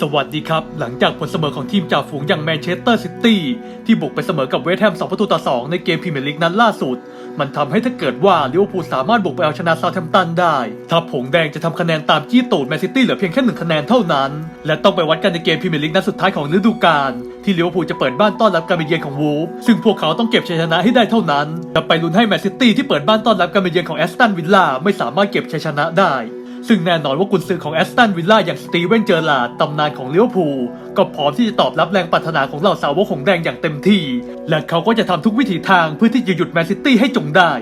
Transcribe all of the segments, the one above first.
สวัสดีครับ หลังจากผลเสมอของทีมจ่าฝูงอย่างแมนเชสเตอร์ซิตี้ที่บุกไปเสมอกับเวสต์แฮม 2 ประตูต่อ 2 ในเกมพรีเมียร์ลีกนั้นล่าสุด มันทำให้ถ้าเกิดว่าลิเวอร์พูลสามารถบุกไปเอาชนะซาแ a มป์ตันได้ ถ้าผงแดงจะทำคะแนนตามจี้ตูดแมนซิตี้เหลือเพียงแค่หนึ่งคะแนนเท่านั้น และต้องไปวัดกันในเกมพรีเมียร์ลีกนัดสุดท้ายของฤดูกาลที่ลิเวอร์พูลจะเปิดบ้านต้อนรับการเยือนของวูฟซึ่งพวกเขาต้องเก็บชัยชนะให้ได้เท่านั้นและไปลุ้นให้แมนซิตี้ที่เปิดบ้านต้อนรับการเยือนของแอสตันวิลล่าไม่สามารถเก็บชัยชนะได้ ซึ่งแน่นอนว่ากุนซือของแอสตันวิลล่าอย่างสตีเวนเจอร์ลาดตำนานของลิเวอร์พูลก็พร้อมที่จะตอบรับแรงปรารถนาของเหล่าสาวกของแดงอย่างเต็มที่ และเขาก็จะทำทุกวิถีทางเพื่อที่จะหยุดแมนซิตี้ให้จงได้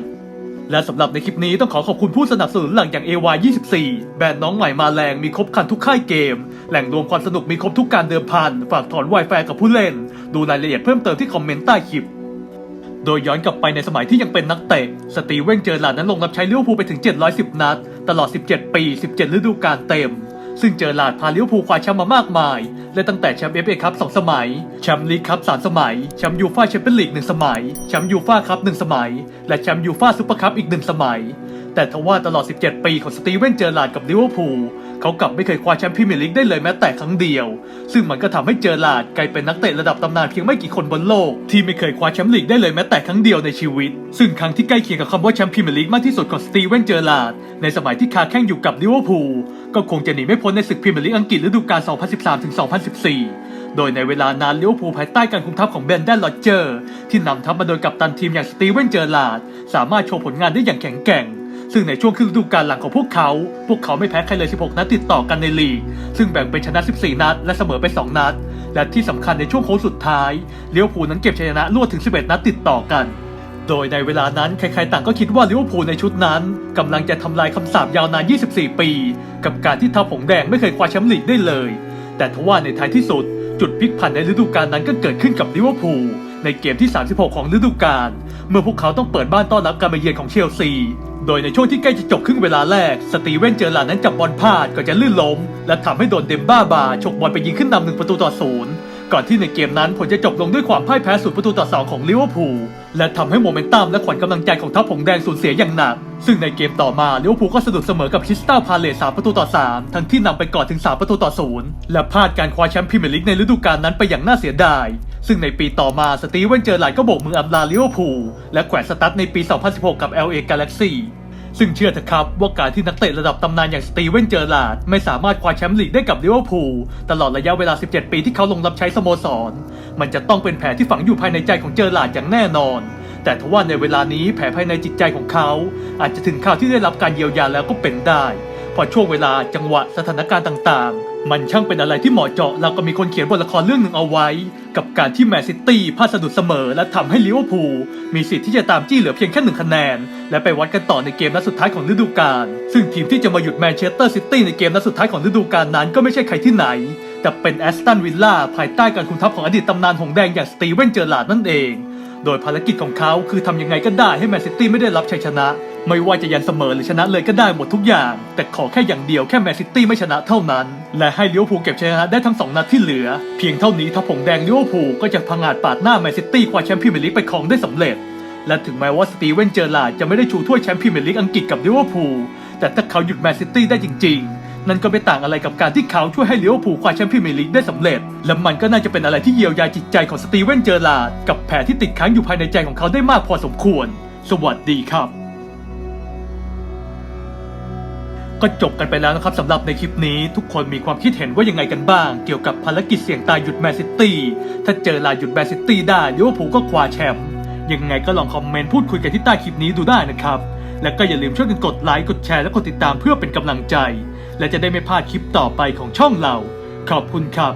และสำหรับในคลิปนี้ต้องขอขอบคุณผู้สนับสนุนหลักอย่าง AY24 แบรนด์น้องใหม่มาแรงมีครบครันทุกค่ายเกม แหล่งรวมความสนุกมีครบทุกการเดิมพัน ฝากถอน Wi-Fi กับผู้เล่น ดูรายละเอียดเพิ่มเติมที่คอมเมนต์ใต้คลิปโดยย้อนกลับไปในสมัยที่ยังเป็นนักเตะ สตีเวนเจอร์ลาดนั้นลงรับใช้ลิเวอร์พูลไปถึง 710 นัด ตลอด 17 ปี 17 ฤดูกาลเต็ม ซึ่งเจอร์ลาดพาลิเวพูคว้าแชมป์มามากมาย และตั้งแต่แชมป์เอฟเอคัพ2สมัย แชมป์ลีกคัพ3สมัย แชมป์ยูฟ่าแชมเปี้ยนลีก1สมัย แชมป์ยูฟ่าคัพ1สมัย และแชมป์ยูฟ่าซูเปอร์คัพอีก1สมัย แต่ทว่าตลอด 17 ปีของสตีเวนเจอร์ลาดกับลิเวอร์พูล เขากลับไม่เคยคว้าแชมป์พรีเมียร์ลีกได้เลยแม้แต่ครั้งเดียว ซึ่งมันก็ทำให้เจอร์ลาดกลายเป็นนักเตะระดับตำนานเพียงไม่กี่คนบนโลก ที่ไม่เคยคว้าแชมป์ลีกได้เลยแม้แต่ครั้งเดียวในชีวิต ซึ่งครั้งที่ใกล้เคียงกับคำว่าแชมป์พรีเมียร์ลีกมากที่สุดของสตีเวนเจอร์ลาดในสมัยที่คาแข่งอยู่กับลิเวอร์พูลก็คงจะหนีไม่พ้นในศึกพรีเมียร์ลีกอังกฤษฤดูกาล 2013-2014โดยในเวลานั้นลิเวอร์พูลภายใต้การคุมทัพของเบนแดนลอดเจอร์ ที่นำทัพมาโดยกัปตันทีมอย่างสตีเวนเจอร์ลาด สามารถโชว์ผลงานได้อย่างแข็งแกร่ง ซึ่งในช่วงครึ่งฤดูกาลหลังของพวกเขา พวกเขาไม่แพ้ใครเลย 16 นัดติดต่อกันในลีก ซึ่งแบ่งเป็นชนะ 14 นัด และเสมอไป 2 นัด และที่สำคัญในช่วงโค้งสุดท้ายลิเวอร์พูลนั้นเก็บชัยชนะรวดถึง 11 นัดติดต่อกัน โดยในเวลานั้นใครๆต่างก็คิดว่าลิเวอร์พูลในชุดนั้นกำลังจะทำลายคำสาปยาวนาน 24 ปี กับการที่ทัพผงแดงไม่เคยคว้าแชมป์ลีกได้เลย แต่ทว่าในท้ายที่สุด จุดพลิกผันในฤดูกาลนั้นก็เกิดขึ้นกับลิเวอร์พูลในเกมที่ 36 ของฤดูกาล เมื่อพวกเขาต้องเปิดบ้านต้อนรับการมาเยือนของเชลซี โดยในช่วงที่ใกล้จะจบครึ่งเวลาแรก สตีเวนเจอร์ลานั้นจับบอลพลาดก็จะลื่นล้ม และทำให้โดนเดมบ้าบาฉกบอลไปยิงขึ้นนำหนึ่งประตูต่อศูนย์ ก่อนที่ในเกมนั้นผลจะจบลงด้วยความพ่ายแพ้ศูนย์ประตูต่อสองของลิเวอร์พูลและทำให้โมเมนตัมและขวัญกำลังใจของทัพผงแดงสูญเสียอย่างหนัก ซึ่งในเกมต่อมาลิเวอร์พูลก็สะดุดเสมอกับคริสตัลพาเลสสามประตูต่อสามทั้งที่นำไปก่อนถึงสามประตูต่อศูนย์และพลาดการคว้าแชมป์พรีเมียร์ลีกในฤดูกาลนั้นไปอย่างน่าเสียดาย ซึ่งในปีต่อมาสตีเวนเจอร์ไลท์ก็โบกมืออำลาลิเวอร์พูลและแขวนสตั๊ดในปี 2016 กับ LA Galaxy ซึ่งเชื่อเถอะครับว่าการที่นักเตะระดับตำนานอย่างสตีเวนเจอร์ลาดไม่สามารถคว้าแชมป์ลีกได้กับลิเวอร์พูลตลอดระยะเวลา 17 ปีที่เขาลงรับใช้สโมสร มันจะต้องเป็นแผลที่ฝังอยู่ภายในใจของเจอร์ลาดอย่างแน่นอน แต่ทว่าในเวลานี้แผลภายในจิตใจของเขา อาจจะถึงข่าวที่ได้รับการเยียวยาแล้วก็เป็นได้ พอช่วงเวลาจังหวะสถานการณ์ต่างๆ มันช่างเป็นอะไรที่เหมาะเจาะแล้วก็มีคนเขียนบทละครเรื่องหนึ่งเอาไว้ กับการที่แมนซิตี้พลาดสะดุดเสมอ และทำให้ลิเวอร์พูลมีสิทธิ์ที่จะตามจี้เหลือเพียงแค่หนึ่งคะแนน และไปวัดกันต่อในเกมนัดสุดท้ายของฤดูกาลซึ่งทีมที่จะมาหยุดแมนเชสเตอร์ซิตี้ในเกมนัดสุดท้ายของฤดูกาลนั้นก็ไม่ใช่ใครที่ไหนแต่เป็นแอสตันวิลล่าภายใต้การคุมทัพของอดีตตำนานหงแดงอย่างสตีเวนเจอร์ลาดนั่นเอง โดยภารกิจของเขาคือทำยังไงก็ได้ให้แมนซิตี้ไม่ได้รับชัยชนะ ไม่ว่าจะยันเสมอหรือชนะเลยก็ได้หมดทุกอย่าง แต่ขอแค่อย่างเดียวแค่แมนซิตี้ไม่ชนะเท่านั้น และให้ลิเวอร์พูลเก็บชนะได้ทั้งสองนัดที่เหลือ เพียงเท่านี้ทัพผงแดงลิเวอร์พูลก็จะพังอาจปาดหน้าแมนซิตี้คว้าแชมป์พรีเมียร์ลีกไปครองได้สำเร็จ และถึงแม้ว่าสตีเวนเจอร์ลาร์ดจะไม่ได้ชูถ้วยแชมป์พรีเมียร์ลีกอังกฤษกับลิเวอร์พูลแต่ถ้าเขาหยุดแมนซิตี้ได้จริงๆ นั่นก็ไม่ต่างอะไรกับการที่เขาช่วยให้ลิเวอร์พูลคว้าแชมป์พรีเมียร์ลีกได้สำเร็จ และมันก็น่าจะเป็นอะไรที่เยียวยาจิตใจของสตีเวนเจอร์ลากับแผลที่ติดค้างอยู่ภายในใจของเขาได้มากพอสมควร สวัสดีครับ ก็จบกันไปแล้วนะครับสำหรับในคลิปนี้ทุกคนมีความคิดเห็นว่ายังไงกันบ้าง เกี่ยวกับภารกิจเสี่ยงตายหยุดแมนซิตี้ถ้าเจอลาหยุดแมนซิตี้ได้ลิเวอร์พูลก็คว้าแชมป์ยังไงก็ลองคอมเมนต์พูดคุยกันที่ใต้คลิปนี้ดูได้นะครับ และก็อย่าลืมช่วยกันกดไลค์กดแชร์และกดติดตามเพื่อเป็นกำลังใจ และจะได้ไม่พลาดคลิปต่อไปของช่องเรา ขอบคุณครับ